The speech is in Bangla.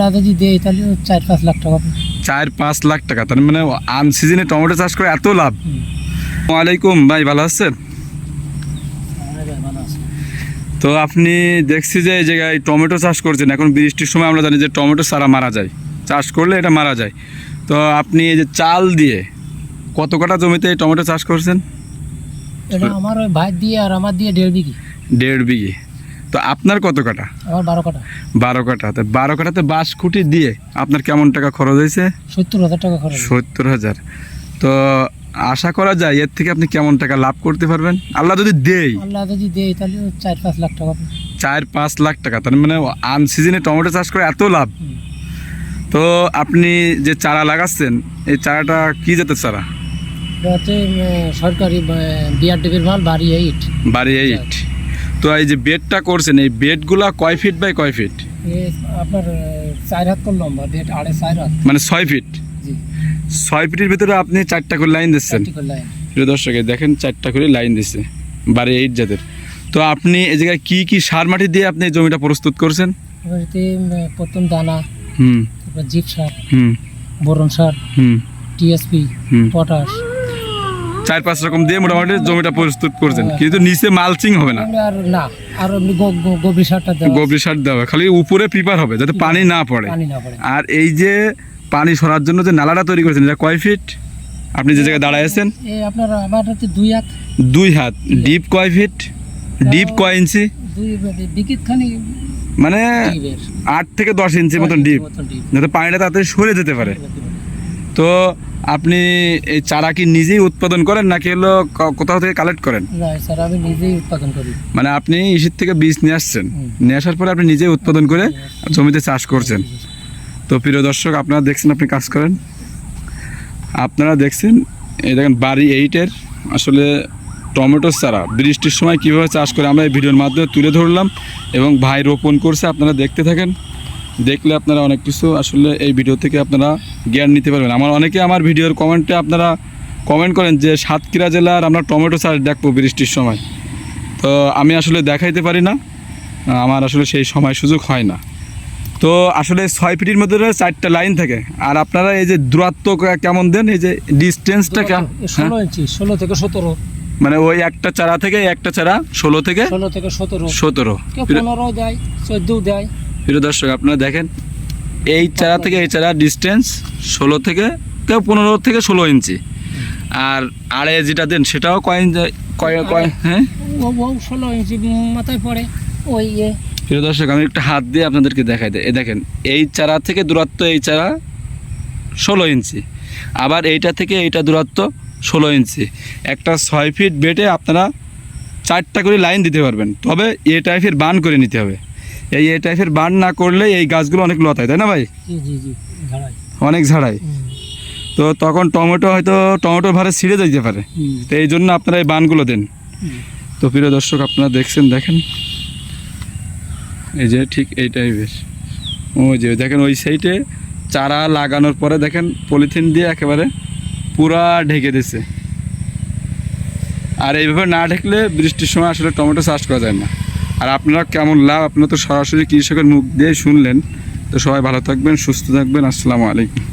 না যদি দেয় তাহলে চার পাঁচ লাখ টাকা চার পাঁচ লাখ টাকা তার মানে আন সিজনে টমেটো চাষ করে এত লাভ? হুম। ওয়ালাইকুম ভাই ভালো আছেন? তো আপনি দেখছি যে এই জায়গায় টমেটো চাষ করছেন। এখন বৃষ্টির সময় আমরা জানি যে টমেটো সারা মারা যায়। চাষ করলে এটা মারা যায়। তো আপনি এই যে চাল দিয়ে কত কাটা জমিতে টমেটো চাষ করছেন? আমার ভাই দিয়ে আর আমার দিয়ে দেড় বিঘি। দেড় বিঘে। তো আপনার কত কাটা আমার বারো কাটা বারো কাটা তো বারো কাটাতে বাঁশ খুঁটি দিয়ে আপনার কেমন টাকা খরচ হয়েছে? সত্তর হাজার টাকা খরচ সত্তর হাজার। তো আশা করা যায় এর থেকে আপনি কেমন টাকা লাভ করতে পারবেন? আল্লাহ যদি দেই আল্লাহ যদি দেয় তাহলে চার পাঁচ লাখ টাকা। চার পাঁচ লাখ টাকা। তার মানে আন সিজনে টমেটো চাষ করে এত লাভ। তো আপনি যে চারা লাগাচ্ছেন এই চারাটা কি জাতের চারা? সরকারি বিআরডিবির মাল বাড়ি এইট। বাড়ি এইট। তো এই যে বেডটা করছেন এই বেডগুলা কয় ফিট বাই কয় ফিট আপনার চার হাত করে লম্বা? বেড আড়ে চার হাত। মানে ছয় ফিট ছয় ফিটের ভিতরে আপনি চারটা করে লাইন দিচ্ছেন। প্রিয় দর্শক দেখেন চারটা করে লাইন দিচ্ছে বাড়ি এইট জাতের। তো আপনি এই জায়গায় কি কি সার মাটি দিয়ে আপনি জমিটা প্রস্তুত করছেন? প্রথম দানা হুম। তারপর জিপ সার হুম। বোরন সার হুম। টিএসপি হুম। পটাশ চার পাঁচ রকম দিয়ে মোটামুটি জমিটা প্রস্তুত করছেন। কিন্তু নিচে মালচিং হবে না। আর না গোবর সারটা গোবরি সার দেওয়া হবে। খালি উপরে প্রিপার হবে যাতে পানি না পড়ে। আর এই যে পানি সরার জন্য যে নালাটা তৈরি করেছেন এটা কয় ফিট? আপনি যে জায়গায় দাঁড়ায় আছেন? আপনার আমার হচ্ছে দুই হাত। দুই হাত। ডিপ কয় ফিট? ডিপ কয় ইঞ্চি? খানি মানে আট থেকে দশ ইঞ্চি মতন ডিপ। যাতে পানিটা তাড়াতাড়ি সরে যেতে পারে। তো আপনি এই চারা কি নিজেই উৎপাদন করেন নাকি হলো কোথাও থেকে কালেক্ট করেন? না স্যার আমি নিজেই উৎপাদন করি। মানে আপনি ইসির থেকে বীজ নিয়ে আসছেন। নিয়ে আসার পরে আপনি নিজেই উৎপাদন করে জমিতে চাষ করছেন। তো প্রিয় দর্শক আপনারা দেখছেন আপনি কাজ করেন। আপনারা দেখছেন এই দেখেন বাড়ি এইটের আসলে টমেটো চারা। বৃষ্টির সময় কীভাবে চাষ করে আমরা এই ভিডিওর মাধ্যমে তুলে ধরলাম এবং ভাই রোপণ করছে আপনারা দেখতে থাকেন। দেখলে আপনারা অনেক কিছু আসলে এই ভিডিও থেকে আপনারা জ্ঞান নিতে পারবেন। আমার অনেকে আমার ভিডিওর কমেন্টে আপনারা কমেন্ট করেন যে সাতক্ষীরা জেলার আমরা টমেটো চাষ দেখব বৃষ্টির সময়। তো আমি আসলে দেখাইতে পারি না। আমার আসলে সেই সময় সুযোগ হয় না। তো আসলে ছয় ফিটের মধ্যে চারটা লাইন থাকে। আর আপনারা এই যে দূরত্ব কেমন দেন? এই যে ডিস্টেন্সটা কেমন? ষোলো ইঞ্চি ষোলো থেকে সতেরো। মানে ওই একটা চারা থেকে একটা চারা ষোলো থেকে ষোলো থেকে সতেরো। সতেরো। পনেরো দেয় চোদ্দও দেয়। প্রিয় দর্শক আপনারা দেখেন এই চারা থেকে এই চারা ডিস্টেন্স ষোলো থেকে কেউ পনেরো থেকে ষোলো ইঞ্চি। আর আড়ে যেটা দেন সেটাও কয় ইঞ্চি কয় কয় হ্যাঁ? ষোলো ইঞ্চি মাথায় পড়ে ওই প্রিয় দর্শক আমি একটা হাত দিয়ে আপনাদেরকে দেখাই দেয় দেখেন এই চারা থেকে দূরত্ব এই চারা ষোলো ইঞ্চি আবার এইটা থেকে এইটা দূরত্ব ষোলো ইঞ্চি। একটা ছয় ফিট বেটে আপনারা চারটা করে লাইন দিতে পারবেন তবে এ টাইপের বান করে নিতে হবে। এই এ টাইপের বান না করলে এই গাছগুলো অনেক লতায় তাই না ভাই? অনেক ঝাড়ায়। তো তখন টমেটো হয়তো টমেটোর ভারে ছিঁড়ে যেতে পারে। তো এই জন্য আপনারা এই বানগুলো দেন। তো প্রিয় দর্শক আপনারা দেখছেন দেখেন। এই যে ঠিক এই টাইপের ওই যে দেখেন ওই সাইডে চারা লাগানোর পরে দেখেন পলিথিন দিয়ে একেবারে পুরা ঢেকে দিছে। আর এইভাবে না ঢেকলে বৃষ্টির সময় আসলে টমেটো চাষ করা যায় না। আর আপনারা কেমন লাভ? আপনারা তো সরাসরি কৃষকের মুখ দিয়ে শুনলেন। তো সবাই ভালো থাকবেন, সুস্থ থাকবেন। আসসালামু আলাইকুম।